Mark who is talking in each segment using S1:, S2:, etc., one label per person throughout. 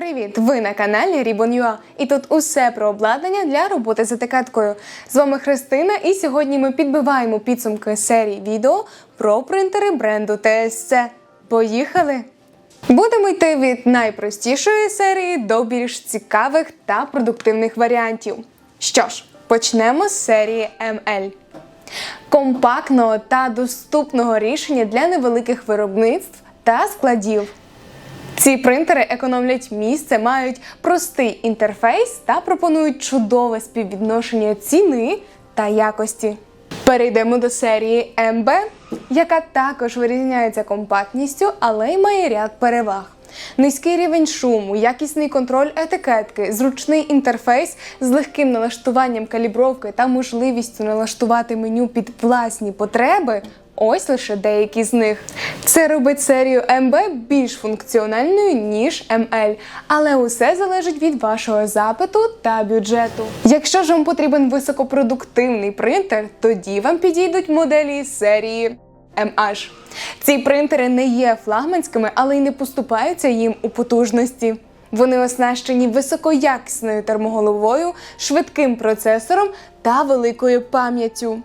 S1: Привіт! Ви на каналі Ribbon.ua і тут усе про обладнання для роботи з етикеткою. З вами Христина, і сьогодні ми підбиваємо підсумки серії відео про принтери бренду TSC. Поїхали! Будемо йти від найпростішої серії до більш цікавих та продуктивних варіантів. Що ж, почнемо з серії ML. Компактного та доступного рішення для невеликих виробництв та складів. Ці принтери економлять місце, мають простий інтерфейс та пропонують чудове співвідношення ціни та якості. Перейдемо до серії МБ, яка також вирізняється компактністю, але й має ряд переваг. Низький рівень шуму, якісний контроль етикетки, зручний інтерфейс з легким налаштуванням калібровки та можливістю налаштувати меню під власні потреби. Ось лише деякі з них. Це робить серію МБ більш функціональною, ніж МЛ, але усе залежить від вашого запиту та бюджету. Якщо ж вам потрібен високопродуктивний принтер, тоді вам підійдуть моделі серії MH. Ці принтери не є флагманськими, але й не поступаються їм у потужності. Вони оснащені високоякісною термоголовою, швидким процесором та великою пам'яттю.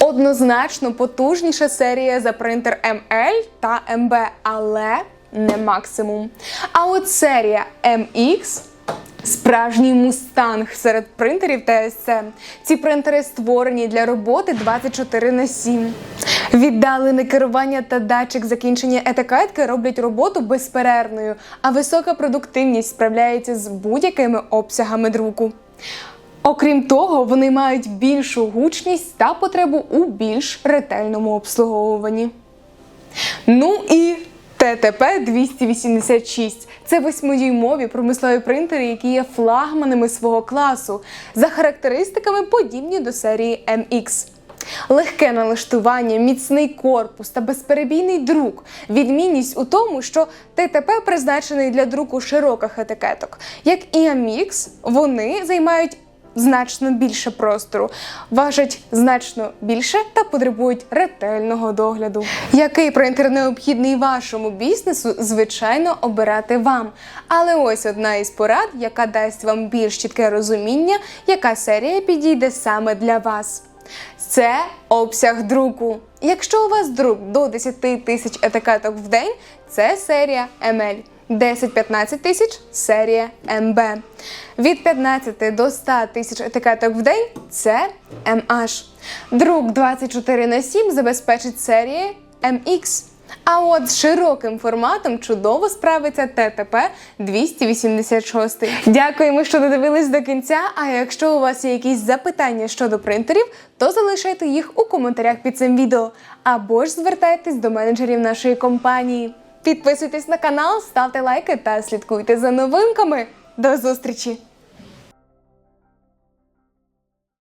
S1: Однозначно потужніша серія за принтер ML та MB, але не максимум. А от серія MX Справжній мустанг серед принтерів TSC. Ці принтери створені для роботи 24 на 7. Віддалене керування та датчик закінчення етикетки роблять роботу безперервною, а висока продуктивність справляється з будь-якими обсягами друку. Окрім того, вони мають більшу гучність та потребу у більш ретельному обслуговуванні. Ну і ТТП 286 це восьмидюймові промислові принтери, які є флагманами свого класу, за характеристиками подібні до серії MX. Легке налаштування, міцний корпус та безперебійний друк. Відмінність у тому, що ТТП призначений для друку широких етикеток. Як і MX, вони займають значно більше простору, важать значно більше та потребують ретельного догляду. Який принтер необхідний вашому бізнесу, звичайно, обирати вам. Але ось одна із порад, яка дасть вам більш чітке розуміння, яка серія підійде саме для вас. Це обсяг друку. Якщо у вас друк до 10 тисяч етикеток в день, це серія ML. 10-15 тисяч серія МБ. Від 15 до 100 тисяч етикеток в день це MH. Друк 24 на 7 забезпечить серія MX. А от з широким форматом чудово справиться ТТП 286. Дякуємо, що додивились до кінця. А якщо у вас є якісь запитання щодо принтерів, то залишайте їх у коментарях під цим відео або ж звертайтесь до менеджерів нашої компанії. Підписуйтесь на канал, ставте лайки та слідкуйте за новинками. До зустрічі!